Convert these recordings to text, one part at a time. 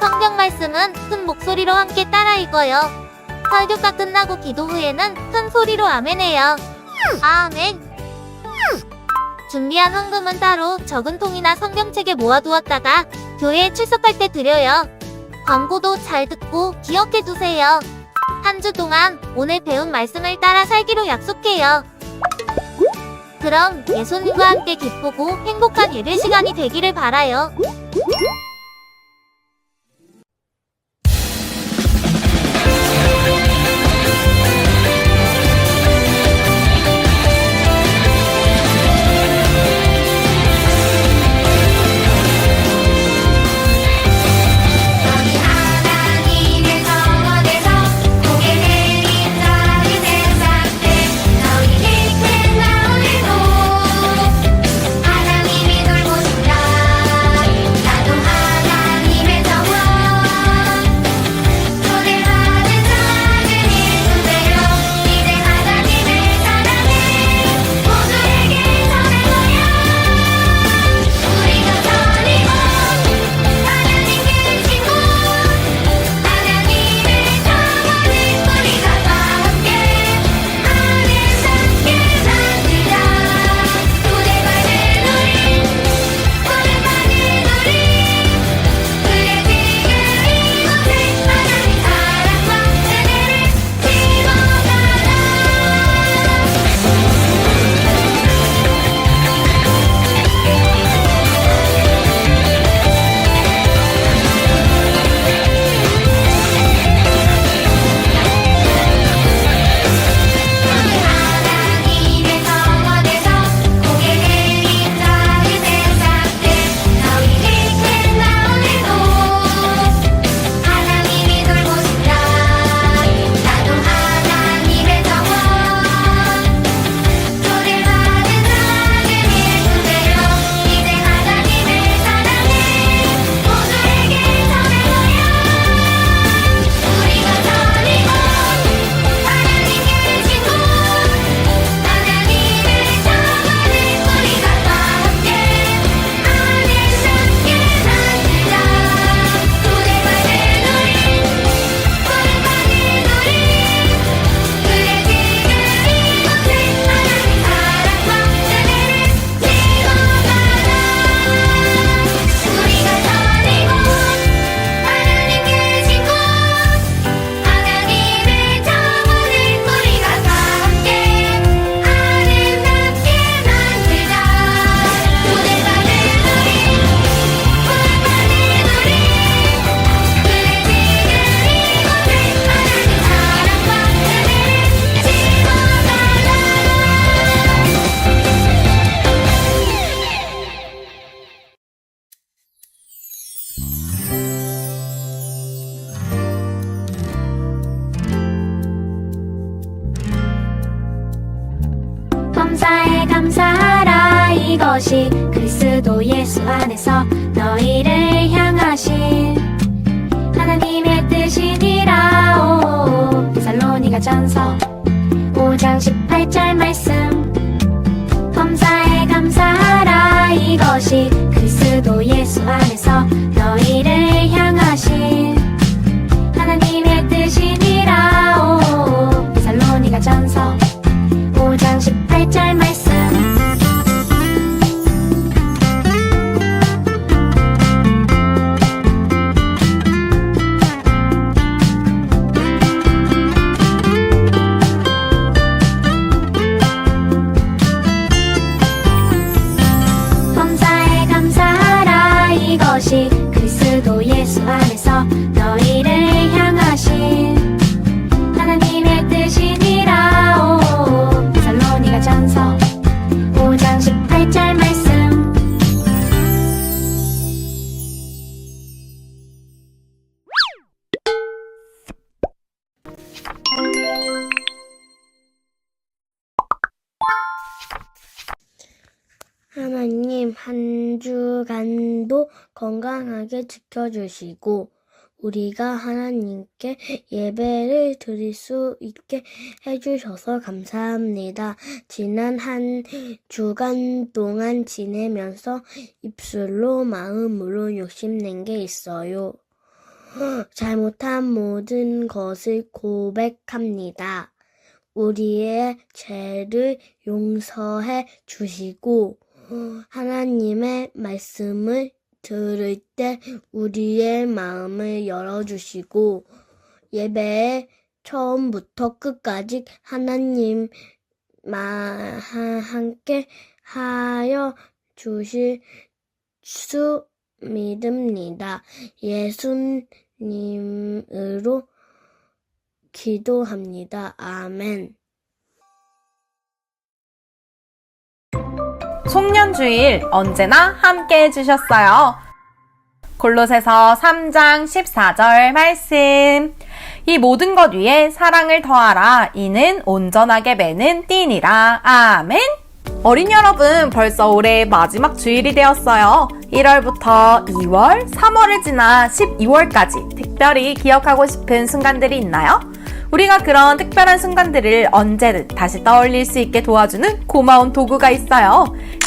성경 말씀은 큰 목소리로 함께 따라 읽어요. 설교가 끝나고 기도 후에는 큰 소리로 아멘해요. 아멘. 준비한 헌금은 따로 적은 통이나 성경책에 모아두었다가 교회에 출석할 때 드려요. 광고도 잘 듣고 기억해 두세요. 한 주 동안 오늘 배운 말씀을 따라 살기로 약속해요. 그럼 예수님과 함께 기쁘고 행복한 예배 시간이 되기를 바라요. 범사에 감사하라. 이것이 그리스도 예수 안에서 너희를 향하신 하나님의 뜻이니라 오. 데살로니가 전서 5장 18절 말씀. 범사에 감사하라. 이것이 그리스도 예수 안에서 너희를 향하신 한 주간도 건강하게 지켜주시고 우리가 하나님께 예배를 드릴 수 있게 해주셔서 감사합니다. 지난 한 주간 동안 지내면서 입술로 마음으로 욕심낸 게 있어요. 잘못한 모든 것을 고백합니다. 우리의 죄를 용서해 주시고 하나님의 말씀을 들을 때 우리의 마음을 열어주시고 예배에 처음부터 끝까지 하나님 마 하- 함께 하여 주실 수 믿습니다. 예수님으로 기도합니다. 아멘. 송년 주일 언제나 함께 해주셨어요. 골로새서 3장 14절 말씀. 이 모든 것 위에 사랑을 더하라. 이는 온전하게 매는 띠니라. 아멘. 어린 여러분, 벌써 올해 마지막 주일이 되었어요. 1월부터 2월, 3월을 지나 12월까지 특별히 기억하고 싶은 순간들이 있나요? 우리가 그런 특별한 순간들을 언제든 다시 떠올릴 수 있게 도와주는 고마운 도구가 있어요.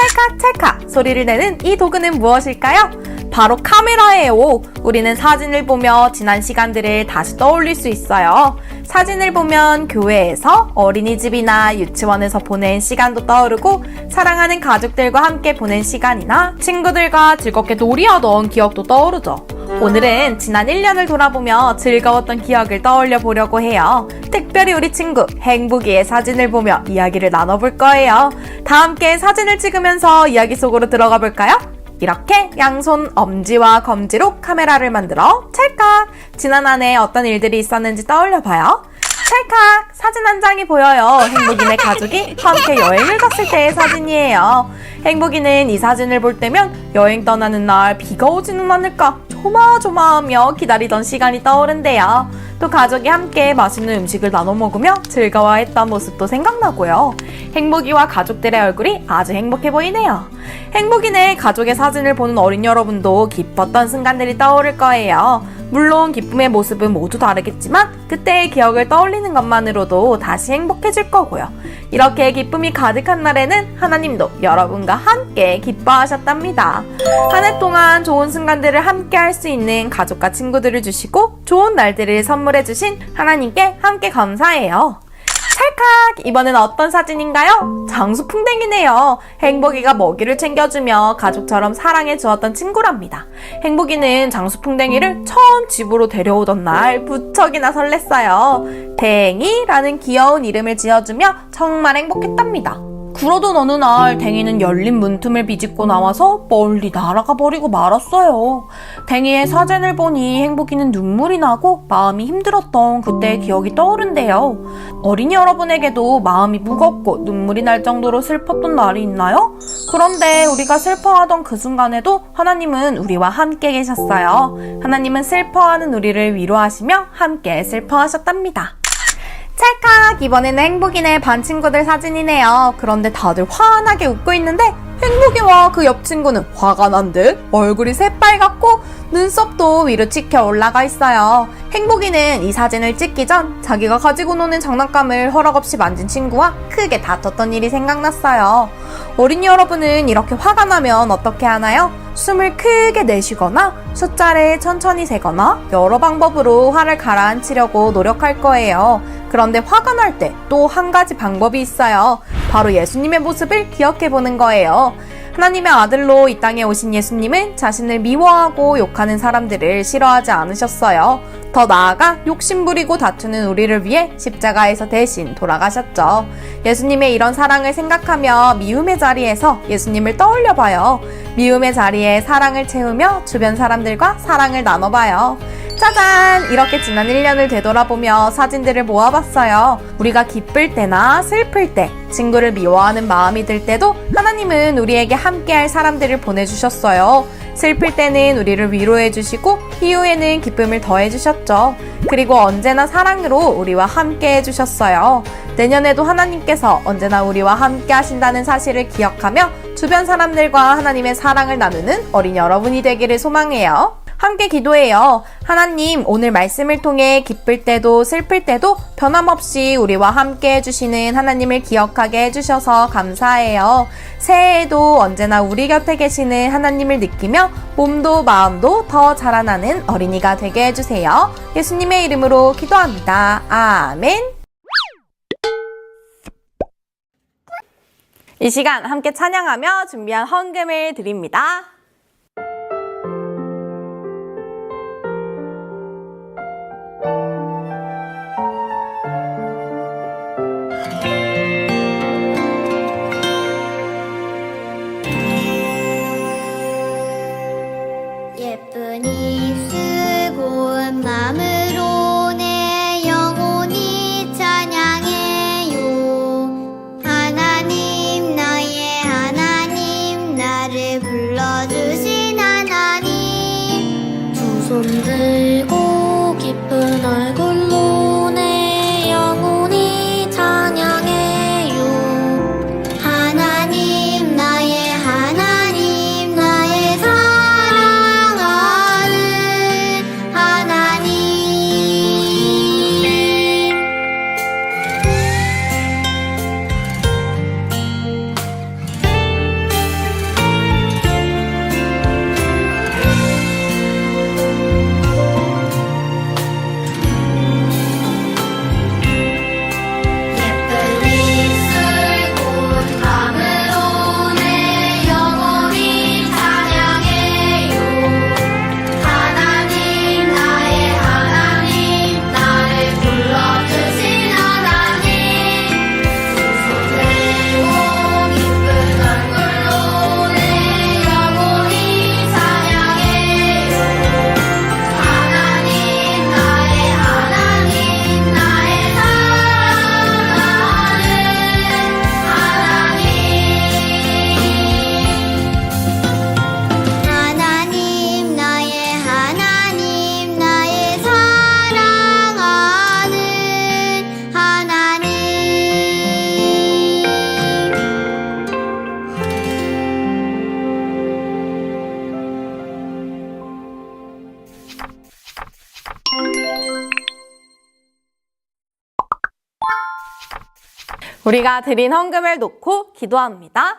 찰칵 찰칵 소리를 내는 이 도구는 무엇일까요? 바로 카메라예요. 우리는 사진을 보며 지난 시간들을 다시 떠올릴 수 있어요. 사진을 보면 교회에서 어린이집이나 유치원에서 보낸 시간도 떠오르고 사랑하는 가족들과 함께 보낸 시간이나 친구들과 즐겁게 놀이하던 기억도 떠오르죠. 오늘은 지난 1년을 돌아보며 즐거웠던 기억을 떠올려 보려고 해요. 특별히 우리 친구 행복이의 사진을 보며 이야기를 나눠볼 거예요. 다 함께 사진을 찍으면서 이야기 속으로 들어가 볼까요? 이렇게 양손 엄지와 검지로 카메라를 만들어 찰칵 지난 한 해 어떤 일들이 있었는지 떠올려 봐요. 찰칵 사진 한 장이 보여요. 행복이네 가족이 함께 여행을 갔을 때의 사진이에요. 행복이는 이 사진을 볼 때면 여행 떠나는 날 비가 오지는 않을까 조마조마하며 기다리던 시간이 떠오른대요. 또 가족이 함께 맛있는 음식을 나눠 먹으며 즐거워했던 모습도 생각나고요. 행복이와 가족들의 얼굴이 아주 행복해 보이네요. 행복이네 가족의 사진을 보는 어린 여러분도 기뻤던 순간들이 떠오를 거예요. 물론 기쁨의 모습은 모두 다르겠지만 그때의 기억을 떠올리는 것만으로도 다시 행복해질 거고요. 이렇게 기쁨이 가득한 날에는 하나님도 여러분과 함께 기뻐하셨답니다. 한 해 동안 좋은 순간들을 함께 할 수 있는 가족과 친구들을 주시고 좋은 날들을 선물해 주신 하나님께 함께 감사해요. 찰칵! 이번엔 어떤 사진인가요? 장수풍뎅이네요. 행복이가 먹이를 챙겨주며 가족처럼 사랑해 주었던 친구랍니다. 행복이는 장수풍뎅이를 처음 집으로 데려오던 날 무척이나 설렜어요. 댕이라는 귀여운 이름을 지어주며 정말 행복했답니다. 그러던 어느 날 댕이는 열린 문틈을 비집고 나와서 멀리 날아가 버리고 말았어요. 댕이의 사진을 보니 행복이는 눈물이 나고 마음이 힘들었던 그때의 기억이 떠오른대요. 어린이 여러분에게도 마음이 무겁고 눈물이 날 정도로 슬펐던 날이 있나요? 그런데 우리가 슬퍼하던 그 순간에도 하나님은 우리와 함께 계셨어요. 하나님은 슬퍼하는 우리를 위로하시며 함께 슬퍼하셨답니다. 찰칵! 이번에는 행복이네 반 친구들 사진이네요. 그런데 다들 환하게 웃고 있는데 행복이와 그 옆 친구는 화가 난 듯 얼굴이 새빨갛고 눈썹도 위로 치켜 올라가 있어요. 행복이는 이 사진을 찍기 전 자기가 가지고 노는 장난감을 허락 없이 만진 친구와 크게 다퉜던 일이 생각났어요. 어린이 여러분은 이렇게 화가 나면 어떻게 하나요? 숨을 크게 내쉬거나 숫자를 천천히 세거나 여러 방법으로 화를 가라앉히려고 노력할 거예요. 그런데 화가 날 때 또 한 가지 방법이 있어요. 바로 예수님의 모습을 기억해 보는 거예요. 하나님의 아들로 이 땅에 오신 예수님은 자신을 미워하고 욕하는 사람들을 싫어하지 않으셨어요. 더 나아가 욕심부리고 다투는 우리를 위해 십자가에서 대신 돌아가셨죠. 예수님의 이런 사랑을 생각하며 미움의 자리에서 예수님을 떠올려 봐요. 미움의 자리에 사랑을 채우며 주변 사람들과 사랑을 나눠봐요. 짜잔! 이렇게 지난 1년을 되돌아보며 사진들을 모아봤어요. 우리가 기쁠 때나 슬플 때, 친구를 미워하는 마음이 들 때도 하나님은 우리에게 함께할 사람들을 보내주셨어요. 슬플 때는 우리를 위로해 주시고 이후에는 기쁨을 더해 주셨죠. 그리고 언제나 사랑으로 우리와 함께 해 주셨어요. 내년에도 하나님께서 언제나 우리와 함께 하신다는 사실을 기억하며 주변 사람들과 하나님의 사랑을 나누는 어린 여러분이 되기를 소망해요. 함께 기도해요. 하나님, 오늘 말씀을 통해 기쁠 때도 슬플 때도 변함없이 우리와 함께 해주시는 하나님을 기억하게 해주셔서 감사해요. 새해에도 언제나 우리 곁에 계시는 하나님을 느끼며 몸도 마음도 더 자라나는 어린이가 되게 해주세요. 예수님의 이름으로 기도합니다. 아멘. 이 시간 함께 찬양하며 준비한 헌금을 드립니다. 우리가 드린 헌금을 놓고 기도합니다.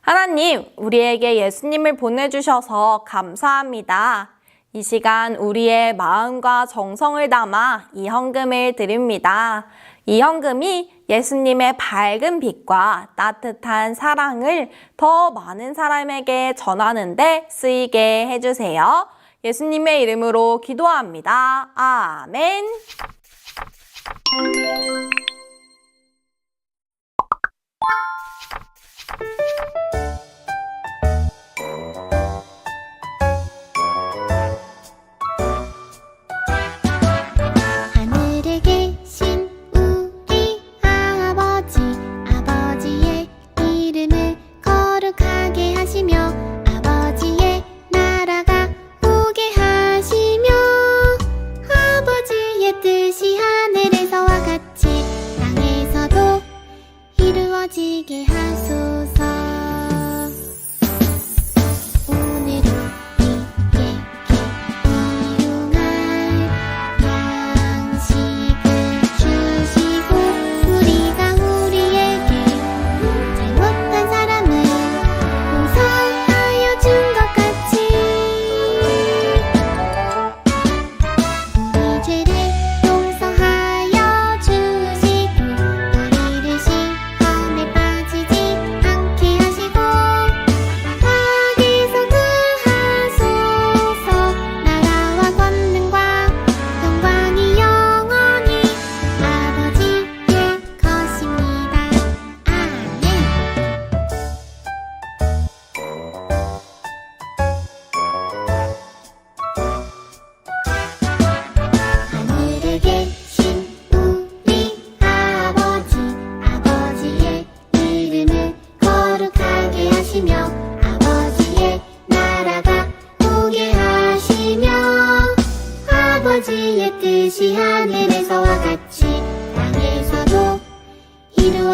하나님, 우리에게 예수님을 보내주셔서 감사합니다. 이 시간 우리의 마음과 정성을 담아 이 헌금을 드립니다. 이 헌금이 예수님의 밝은 빛과 따뜻한 사랑을 더 많은 사람에게 전하는데 쓰이게 해주세요. 예수님의 이름으로 기도합니다. 아멘. Música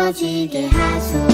이루어지게 하소서